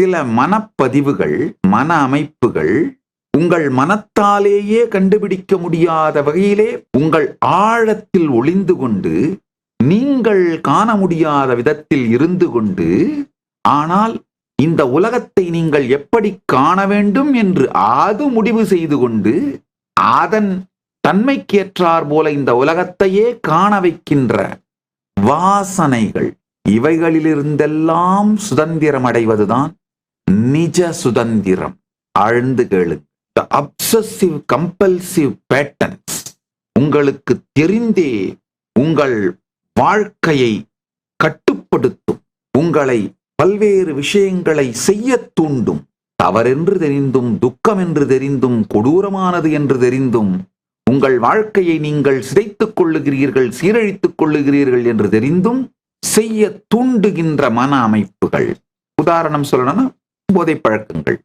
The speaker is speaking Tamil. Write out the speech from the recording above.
சில மனப்பதிவுகள் மன அமைப்புகள் உங்கள் மனத்தாலேயே கண்டுபிடிக்க முடியாத வகையிலே உங்கள் ஆழத்தில் ஒளிந்து கொண்டு நீங்கள் காண முடியாத விதத்தில் இருந்து கொண்டு ஆனால் இந்த உலகத்தை நீங்கள் எப்படி காண வேண்டும் என்று அது முடிவு செய்து கொண்டு அதன் தன்மைக்கேற்றார் போல இந்த உலகத்தையே காண வைக்கின்ற வாசனைகள் இவைகளிலிருந்தெல்லாம் சுதந்திரம் அடைவதுதான் நிஜ சுதந்திரம் ஆழ்ந்து கேளுங்க த அப்சசிவ் கம்பல்சிவ் பேட்டர்ன்ஸ் உங்களுக்கு தெரிந்தே உங்கள் வாழ்க்கையை கட்டுப்படுத்தும். உங்களை பல்வேறு விஷயங்களை செய்ய தூண்டும். தவறென்று தெரிந்தும் துக்கம் என்று தெரிந்தும் கொடூரமானது என்று தெரிந்தும் உங்கள் வாழ்க்கையை நீங்கள் சிதைத்துக் கொள்ளுகிறீர்கள் சீரழித்துக் கொள்ளுகிறீர்கள் என்று தெரிந்தும் செய்ய தூண்டுகின்ற மன அமைப்புகள். உதாரணம் சொல்லணும்னா போதை பழக்கங்கள்.